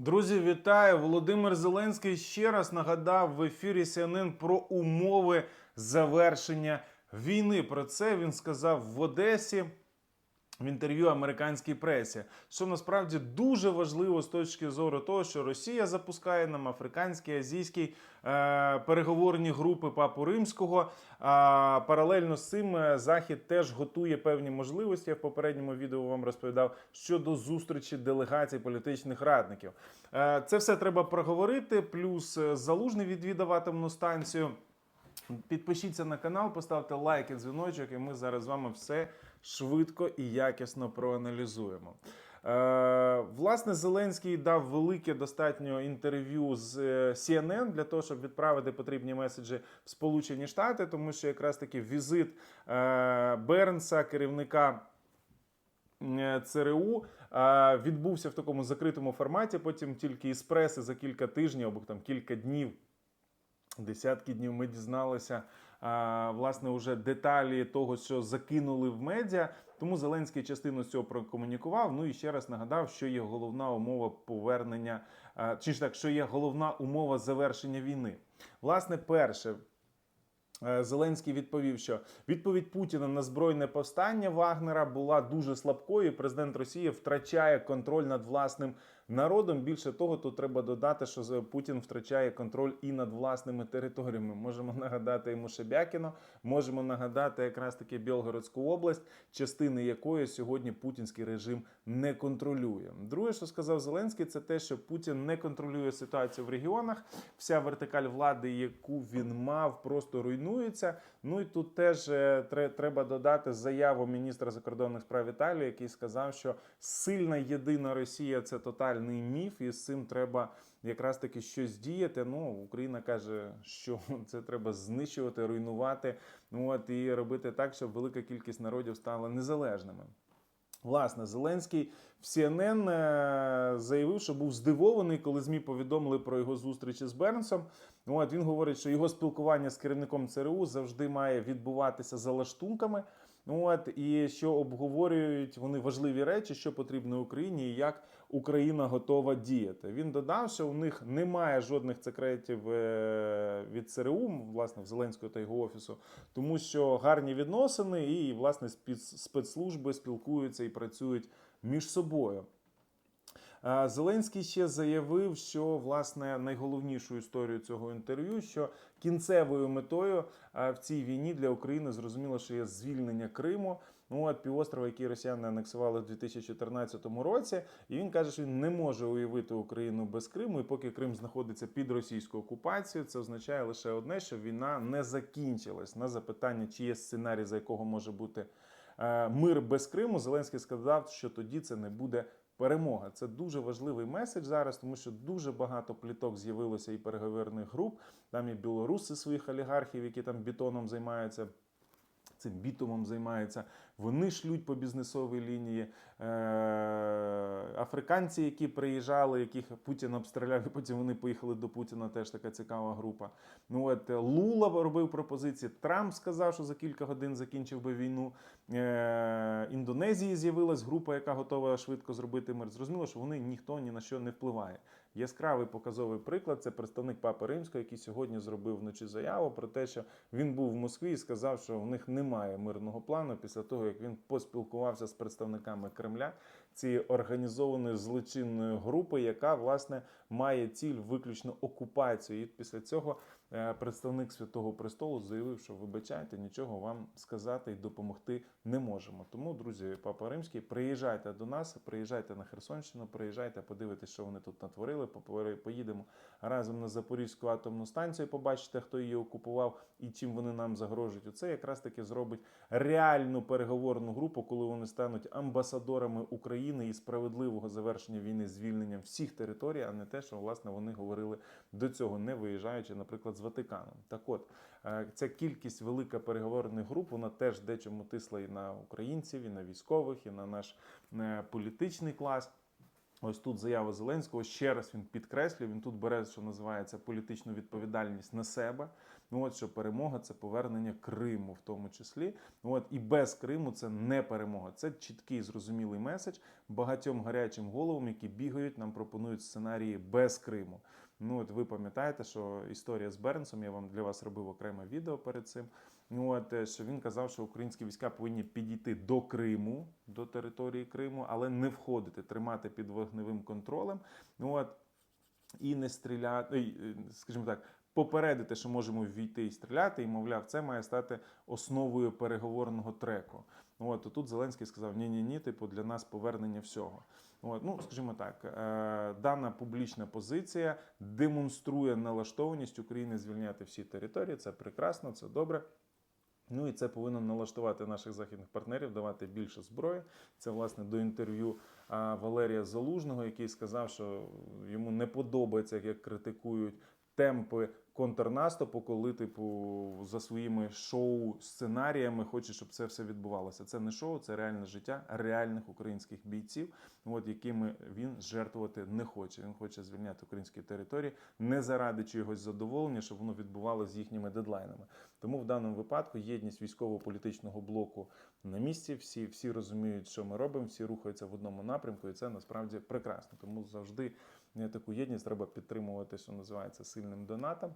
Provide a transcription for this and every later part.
Друзі, вітаю! Володимир Зеленський ще раз нагадав в ефірі CNN про умови завершення війни. Про це він сказав в Одесі. В інтерв'ю американській пресі, що насправді дуже важливо з точки зору того, що Росія запускає нам африканські, азійські е, переговорні групи Папу Римського. А паралельно з цим е, Захід теж готує певні можливості. Я в попередньому відео вам розповідав щодо зустрічі делегацій політичних радників. Е, це все треба проговорити. Плюс е, залужний відвідав атомну станцію. Підпишіться на канал, поставте лайк і дзвіночок, і ми зараз з вами все швидко і якісно проаналізуємо. Е, власне, Зеленський дав велике достатньо інтерв'ю з е, CNN для того, щоб відправити потрібні меседжі в Сполучені Штати, тому що якраз таки візит е, Бернса, керівника. ЦРУ відбувся в такому закритому форматі. Потім тільки із преси за кілька тижнів або там кілька днів десятки днів ми дізналися власне уже деталі того, що закинули в медіа. Тому Зеленський частину цього прокомунікував. Ну і ще раз нагадав, що є головна умова повернення, чи ж так, що є головна умова завершення війни. Власне, перше. Е, Зеленський відповів, що відповідь Путіна на збройне повстання Вагнера була дуже слабкою. Президент Росії втрачає контроль над власним народом. Більше того, тут треба додати, що Путін втрачає контроль і над власними територіями. Можемо нагадати йому Шебякіно, можемо нагадати якраз таки Білгородську область, частини якої сьогодні путінський режим не контролює. Друге, що сказав Зеленський, це те, що Путін не контролює ситуацію в регіонах. Вся вертикаль влади, яку він мав, просто руйнується. Ну і тут теж е, треба додати заяву міністра закордонних справ Італії, який сказав, що сильна єдина Росія це тотальний міф, і з цим треба якраз таки щось діяти. Ну, Україна каже, що це треба знищувати, руйнувати. Ну от і робити так, щоб велика кількість народів стала незалежними. Власне, Зеленський в CNN е, заявив, що був здивований, коли ЗМІ повідомили про його зустрічі з Бернсом. Ну, От він говорить, що його спілкування з керівником ЦРУ завжди має відбуватися за лаштунками. Ну, От і що обговорюють вони важливі речі, що потрібно Україні, і як Україна готова діяти. Він додав, що у них немає жодних секретів е, від ЦРУ, власне, в Зеленського та його офісу, тому що гарні відносини, і власне спец- спецслужби спілкуються і працюють між собою. Е, Зеленський ще заявив, що власне найголовнішу історію цього інтерв'ю, що кінцевою метою е, в цій війні для України зрозуміло, що є звільнення Криму. Ну от півострова, який росіяни анексували в 2014 році, і він каже, що він не може уявити Україну без Криму. І поки Крим знаходиться під російською окупацією, це означає лише одне, що війна не закінчилась. На запитання, чи є сценарій, за якого може бути е, мир без Криму, Зеленський сказав, що тоді це не буде перемога. Це дуже важливий меседж зараз, тому що дуже багато пліток з'явилося і переговорних груп. Там і білоруси своїх олігархів, які там бетоном займаються. Цим бітумом займаються, вони шлють по бізнесовій лінії. Е, африканці, які приїжджали, яких Путін обстріляв, і потім вони поїхали до Путіна. Теж така цікава група. Ну от е, Лула робив пропозиції. Трамп сказав, що за кілька годин закінчив би війну. Е, Індонезії з'явилась група, яка готова швидко зробити мир. Зрозуміло, що вони ніхто ні на що не впливає. Яскравий показовий приклад це представник Папи Римського, який сьогодні зробив вночі заяву про те, що він був в Москві і сказав, що в них немає мирного плану після того, як він поспілкувався з представниками Кремля цієї організованої злочинної групи, яка власне має ціль виключно окупацію. І після цього представник Святого Престолу заявив, що вибачайте, нічого вам сказати і допомогти не можемо. Тому, друзі, Папа Римський, приїжджайте до нас, приїжджайте на Херсонщину, приїжджайте, подивитися, що вони тут натворили. Поїдемо разом на Запорізьку атомну станцію, побачите, хто її окупував і чим вони нам загрожують. Оце якраз таки зробить реальну переговорну групу, коли вони стануть амбасадорами України і справедливого завершення війни звільненням всіх територій, а не те, що власне вони говорили до цього, не виїжджаючи, наприклад, з Ватиканом. Так от е, ця кількість велика переговорних груп, вона теж дечому тисла і на українців, і на військових, і на наш е, політичний клас. Ось тут заява Зеленського. Ще раз він підкреслює. Він тут бере, що називається політичну відповідальність на себе. Ну от що перемога це повернення Криму, в тому числі. Ну от і без Криму це не перемога. Це чіткий зрозумілий меседж багатьом гарячим головам, які бігають, нам пропонують сценарії без Криму. Ну от ви пам'ятаєте, що історія з Бернсом, я вам для вас робив окреме відео перед цим. Ну от е, що він казав, що українські війська повинні підійти до Криму, до території Криму, але не входити, тримати під вогневим контролем. Ну от і не стріляти, е, скажімо так, попередити, що можемо ввійти і стріляти, і мовляв, це має стати основою переговорного треку. От тут Зеленський сказав: ні, ні, ні, типу для нас повернення всього. От, ну скажімо так, е, дана публічна позиція демонструє налаштованість України звільняти всі території. Це прекрасно, це добре. Ну і це повинно налаштувати наших західних партнерів, давати більше зброї. Це власне до інтерв'ю Валерія Залужного, який сказав, що йому не подобається, як критикують темпи контрнаступу, коли, типу, за своїми шоу-сценаріями хоче, щоб це все відбувалося. Це не шоу, це реальне життя реальних українських бійців, от якими він жертвувати не хоче. Він хоче звільняти українські території не заради чогось задоволення, щоб воно відбувалося з їхніми дедлайнами. Тому в даному випадку єдність військово-політичного блоку на місці. Всі, всі розуміють, що ми робимо, всі рухаються в одному напрямку, і це насправді прекрасно. Тому завжди таку єдність треба підтримувати, що називається сильним донатом.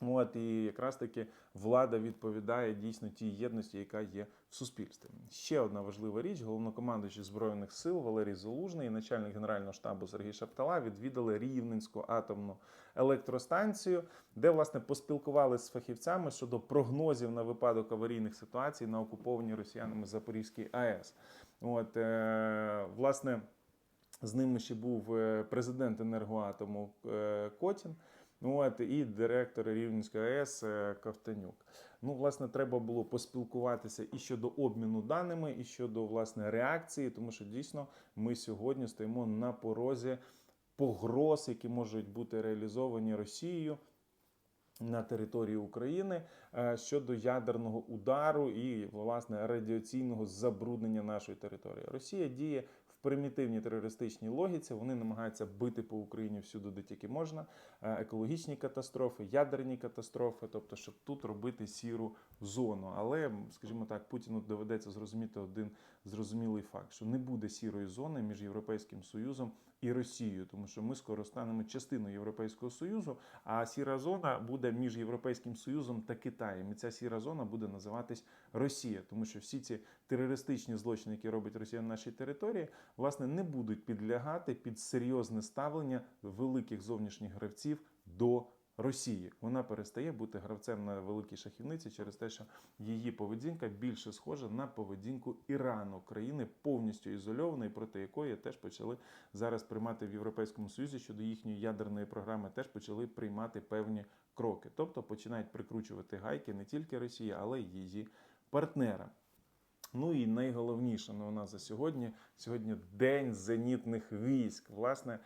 От і якраз таки влада відповідає дійсно тій єдності, яка є в суспільстві. Ще одна важлива річ: головнокомандуючий збройних сил Валерій Залужний і начальник генерального штабу Сергій Шаптала відвідали Рівненську атомну електростанцію, де власне поспілкувалися з фахівцями щодо прогнозів на випадок аварійних ситуацій на окупованій росіянами Запорізькій АЕС. От е, власне. З ними ще був е, президент енергоатому е, Котін. Ну, от, і директор Рівненської АЕС е, Ковтанюк. Ну, власне, треба було поспілкуватися і щодо обміну даними, і щодо власне реакції, тому що дійсно ми сьогодні стоїмо на порозі погроз, які можуть бути реалізовані Росією. На території України щодо ядерного удару і власне радіаційного забруднення нашої території. Росія діє примітивній терористичній логіці. Вони намагаються бити по Україні всюди, де тільки можна. Е, Екологічні катастрофи, ядерні катастрофи, тобто, щоб тут робити сіру зону. Але, скажімо так, Путіну доведеться зрозуміти один зрозумілий факт, що не буде сірої зони між Європейським Союзом і Росією, тому що ми скоро станемо частиною Європейського Союзу, а сіра зона буде між Європейським Союзом та Китаєм. І ця сіра зона буде називатись Росія, тому що всі ці терористичні злочини, які робить Росія на нашій території, власне не будуть підлягати під серйозне ставлення великих зовнішніх гравців до. Росії вона перестає бути гравцем на великій шахівниці через те, що її поведінка більше схожа на поведінку Ірану, країни повністю ізольованої, проти якої теж почали зараз приймати в Європейському Союзі щодо їхньої ядерної програми, теж почали приймати певні кроки. Тобто починають прикручувати гайки не тільки Росія, але й її партнера. Ну і найголовніше ну, у нас за сьогодні сьогодні день зенітних військ. Власне.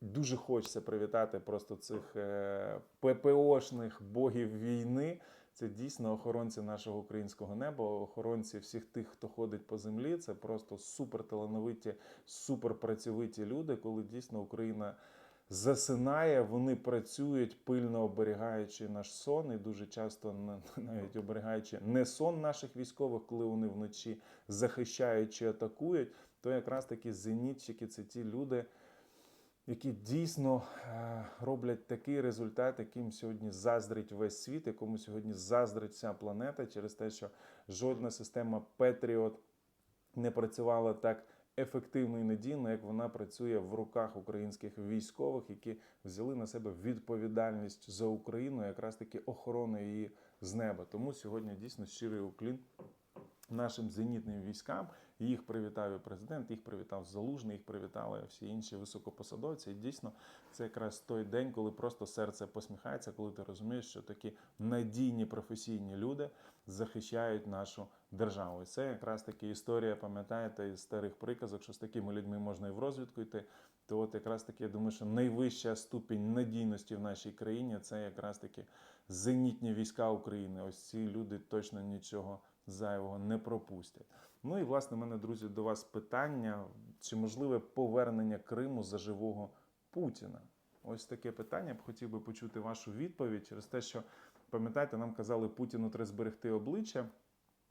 Дуже хочеться привітати просто цих е, ППОшних богів війни. Це дійсно охоронці нашого українського неба, охоронці всіх тих, хто ходить по землі. Це просто суперталановиті, суперпрацьовиті люди, коли дійсно Україна засинає, вони працюють, пильно оберігаючи наш сон, і дуже часто навіть оберігаючи не сон наших військових, коли вони вночі захищають чи атакують, то якраз такі зенітчики це ті люди які дійсно е, роблять такий результат, яким сьогодні заздрить весь світ, якому сьогодні заздрить вся планета через те, що жодна система Patriot не працювала так ефективно і надійно, як вона працює в руках українських військових, які взяли на себе відповідальність за Україну, якраз таки охорону її з неба. Тому сьогодні дійсно щирий уклін нашим зенітним військам. Їх привітав і президент, їх привітав Залужний, їх привітали всі інші високопосадовці. І дійсно, це якраз той день, коли просто серце посміхається, коли ти розумієш, що такі надійні професійні люди захищають нашу державу. І це якраз таки історія, пам'ятаєте, із старих приказок, що з такими людьми можна і в розвідку йти. То от якраз таки я думаю, що найвища ступінь надійності в нашій країні це якраз таки зенітні війська України. Ось ці люди точно нічого зайвого не пропустять. Ну і власне, в мене, друзі, до вас питання: чи можливе повернення Криму за живого Путіна? Ось таке питання. Б хотів би почути вашу відповідь через те, що пам'ятаєте, нам казали, Путіну треба зберегти обличчя.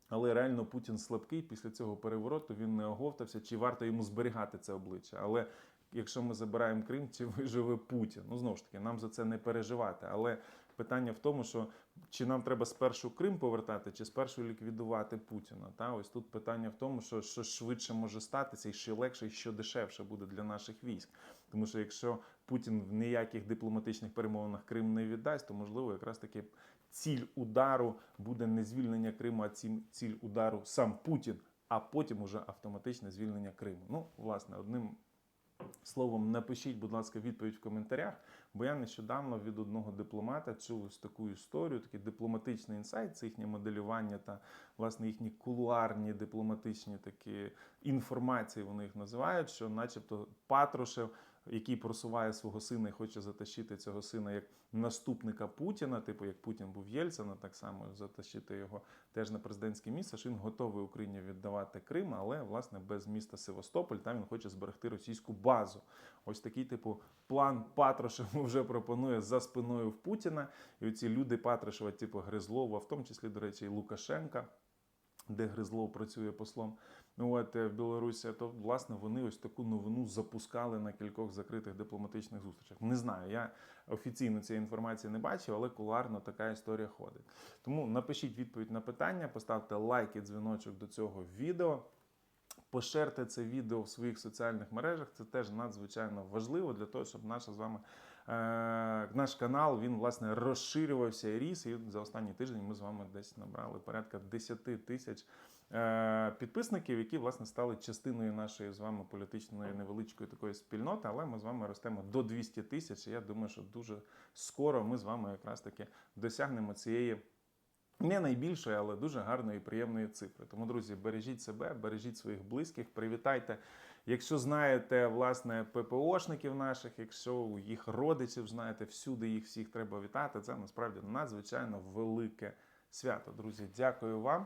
Але реально Путін слабкий після цього перевороту він не оговтався, чи варто йому зберігати це обличчя. Але якщо ми забираємо Крим, чи виживе Путін? Ну знову ж таки, нам за це не переживати. Але питання в тому, що чи нам треба спершу Крим повертати, чи спершу ліквідувати Путіна? Та ось тут питання в тому, що що швидше може статися, і що легше, і що дешевше буде для наших військ. Тому що якщо Путін в ніяких дипломатичних перемовинах Крим не віддасть, то можливо якраз таки ціль удару буде не звільнення Криму, а ці- ціль удару сам Путін, а потім уже автоматичне звільнення Криму. Ну, власне, одним словом, напишіть, будь ласка, відповідь в коментарях. Бо я нещодавно від одного дипломата чув ось таку історію, такий дипломатичний інсайт, це їхнє моделювання та власне їхні кулуарні дипломатичні такі інформації. Вони їх називають, що, начебто, Патрушев, який просуває свого сина і хоче затащити цього сина як наступника Путіна, типу як Путін був Єльцина, так само затащити його теж на президентське місце. Що він готовий Україні віддавати Крим, але власне без міста Севастополь. Там він хоче зберегти російську базу. Ось такий типу план Патрушева вже пропонує за спиною в Путіна. І оці люди Патрушева, типу Гризлова, в тому числі, до речі, і Лукашенка. Де Гризлов працює послом от, е, в Білорусі, то власне вони ось таку новину запускали на кількох закритих дипломатичних зустрічах. Не знаю, я офіційно цієї інформації не бачив, але куларно така історія ходить. Тому напишіть відповідь на питання, поставте лайк і дзвіночок до цього відео. Поширте це відео в своїх соціальних мережах. Це теж надзвичайно важливо для того, щоб наша з вами е, наш канал він власне розширювався і ріс. І за останній тиждень ми з вами десь набрали порядка 10 тисяч підписників, які власне стали частиною нашої з вами політичної невеличкої такої спільноти. Але ми з вами ростемо до 200 тисяч. Я думаю, що дуже скоро ми з вами якраз таки досягнемо цієї. Не найбільшої, але дуже гарної і приємної цифри. Тому, друзі, бережіть себе, бережіть своїх близьких, привітайте. Якщо знаєте власне ППОшників наших, якщо їх родичів знаєте, всюди їх всіх треба вітати. Це насправді надзвичайно велике свято. Друзі, дякую вам.